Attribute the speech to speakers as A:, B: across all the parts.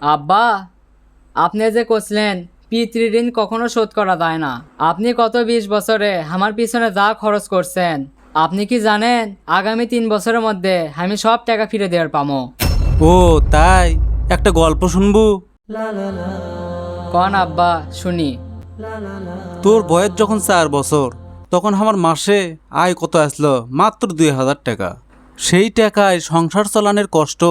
A: আব্বা আপনি যে করছিলেন পিতৃঋণ কখনো শোধ করা যায় না। আপনি কত বিশ বছরে আমার পিছনে যা খরচ করছেন আপনি কি জানেন আগামী তিন বছরের মধ্যে আমি সব টাকা ফিরে দেওয়ার পামো?
B: ও তাই? একটা গল্প শুনব?
A: কন আব্বা শুনি।
B: তোর বয়স যখন চার বছর তখন আমার মাসে আয় কত আসলো? মাত্র দুই হাজার টাকা। সেই টাকায় সংসার চালানোর কষ্ট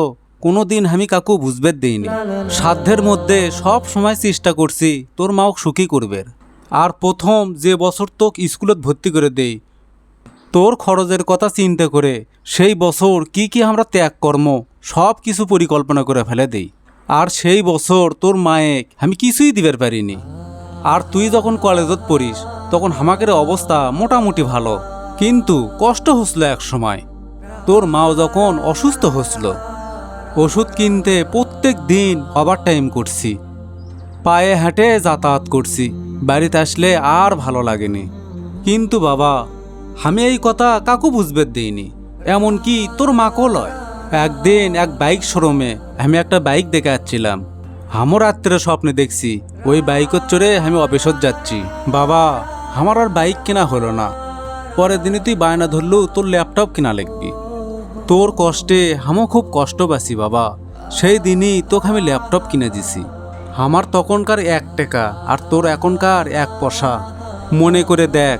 B: কোনো দিন আমি কাকু বুঝবে দেইনি। সাধ্যের মধ্যে সব সময় চেষ্টা করছি তোর মাও সুখী করবে আর প্রথম যে বছর তোক স্কুলত ভর্তি করে দেই, তোর খরচের কথা চিন্তা করে সেই বছর কি কি আমরা ত্যাগ কর্ম সব কিছু পরিকল্পনা করে ফেলে দেই। আর সেই বছর তোর মায়েক আমি কিছুই দিবার পারিনি। আর তুই যখন কলেজত পড়িস, তখন হামাকের অবস্থা মোটামুটি ভালো। কিন্তু কষ্ট হচ্ছিল এক সময়। তোর মাও যখন অসুস্থ হচ্ছিল ওষুধ কিনতে প্রত্যেক দিন ওভার টাইম করছি। পায়ে হাঁটে যাতায়াত করছি, বাড়িতে আসলে আর ভালো লাগেনি। কিন্তু বাবা, আমি এই কথা কাকু বুঝবে দেইনি। এমনকি তোর মাকেও লয় একদিন এক বাইক শোরুমে আমি একটা বাইক দেখে যাচ্ছিলাম আমও রাত্রে স্বপ্নে দেখছি, ওই বাইকের চড়ে আমি অফিসত যাচ্ছি। বাবা, আমার আর বাইক কেনা হলো না। পরের দিনে তুই বায়না ধরলেও তোর ল্যাপটপ কেনা লাগবি। তোর কষ্টে আমও খুব কষ্ট পাচ্ছি বাবা। সেই দিনই তোকে আমি ল্যাপটপ কিনে দিছি। আমার তখনকার এক টাকা আর তোর এখনকার এক পয়সা। মনে করে দেখ,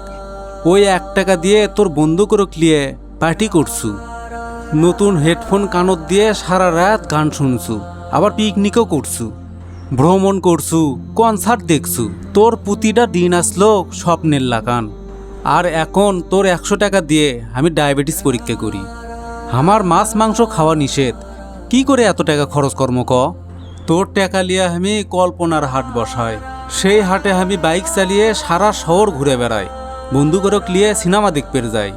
B: ওই এক টাকা দিয়ে তোর বন্ধু করে ক্লিয়ে পার্টি করছু। নতুন হেডফোন কানত দিয়ে সারা রাত গান শুনছু, আবার পিকনিকও করছু। ভ্রমণ করছু কনসার্ট দেখছু। তোর প্রতিটা দিন আসলো স্বপ্নের লাগান। আর এখন তোর একশো টাকা দিয়ে আমি ডায়াবেটিস পরীক্ষা করি। আমার মাছ মাংস খাওয়া নিষেধ। কি করে এত টাকা খরচ কর্ম ক? তোর টাকা লিয়ে আমি কল্পনার হাট বসাই। সেই হাটে আমি বাইক চালিয়ে সারা শহর ঘুরে বেড়াই। বন্ধু করে লিয়ে সিনেমা দেখতে যাই।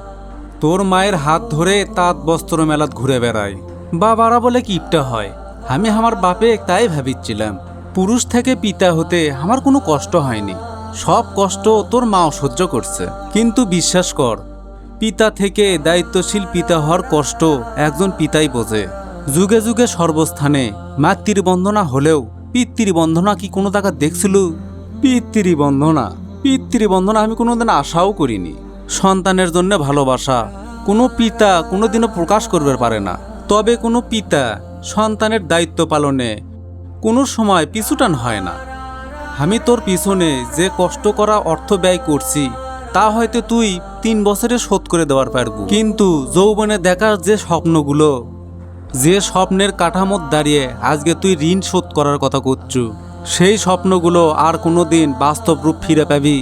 B: তোর মায়ের হাত ধরে তাঁত বস্ত্র মেলাত ঘুরে বেড়াই। বাবারা বলে কিপটা হয়? আমি আমার বাপে তাই ভাবিচ্ছিলাম। পুরুষ থেকে পিতা হতে আমার কোনো কষ্ট হয়নি। সব কষ্ট তোর মাও সহ্য করছে। কিন্তু বিশ্বাস কর পিতা থেকে দায়িত্বশীল পিতা হওয়ার কষ্ট একজন পিতাই বোঝে। যুগে যুগে সর্বস্থানে মাতৃ বন্ধনা হলেও পিতৃ বন্ধনা কি কোনো টাকা দেখছিল? পিতৃ বন্ধনা পিতৃ বন্ধনা আমি কোনোদিন আশাও করিনি। সন্তানের জন্য ভালোবাসা কোনো পিতা কোনোদিনও প্রকাশ করবে পারে না। তবে কোনো পিতা সন্তানের দায়িত্ব পালনে কোনো সময় পিছুটান হয় না। আমি তোর পিছনে যে কষ্ট করা অর্থ ব্যয় করছি তা হয়তো তুই তিন বছরে শোধ করে দেওয়ার পারব। কিন্তু যৌবনে দেখার যে স্বপ্নগুলো, যে স্বপ্নের কাঠামোর দাঁড়িয়ে আজকে তুই ঋণ শোধ করার কথা করছু, সেই স্বপ্নগুলো আর কোনো দিন বাস্তব রূপ ফিরে পাবি।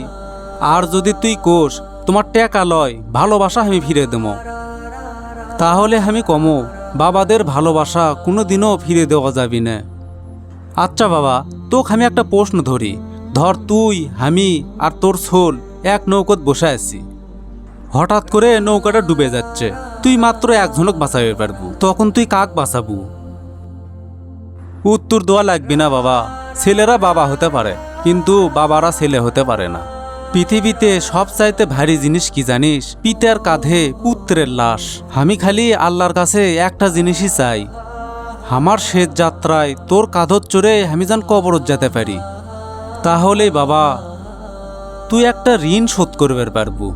B: আর যদি তুই কোষ, তোমার টাকা লয়, ভালোবাসা আমি ফিরে দেবো। তাহলে আমি কমো, বাবাদের ভালোবাসা কোনো দিনও ফিরে দেওয়া যাবি না। আচ্ছা বাবা, তোকে আমি একটা প্রশ্ন ধরি। ধর তুই, আমি আর তোর সোল এক নৌকত বসে আছি। হঠাৎ করে নৌকাটা ডুবে যাচ্ছে। তুই মাত্র একজনক বাঁচাবে পারবু। তখন তুই কাক বাঁচাবু? উত্তর দেওয়া লাগবে না বাবা। ছেলেরা বাবা হতে পারে, কিন্তু বাবারা ছেলে হতে পারে না। পৃথিবীতে সবচাইতে ভারী জিনিস কি জানিস? পিতার কাঁধে পুত্রের লাশ। আমি খালি আল্লাহর কাছে একটা জিনিসই চাই। আমার শেষ যাত্রায় তোর কাঁধত চড়ে আমি যেন কবরত যেতে পারি। তাহলে বাবা তুই একটা ঋণ শোধ করবে পারবু।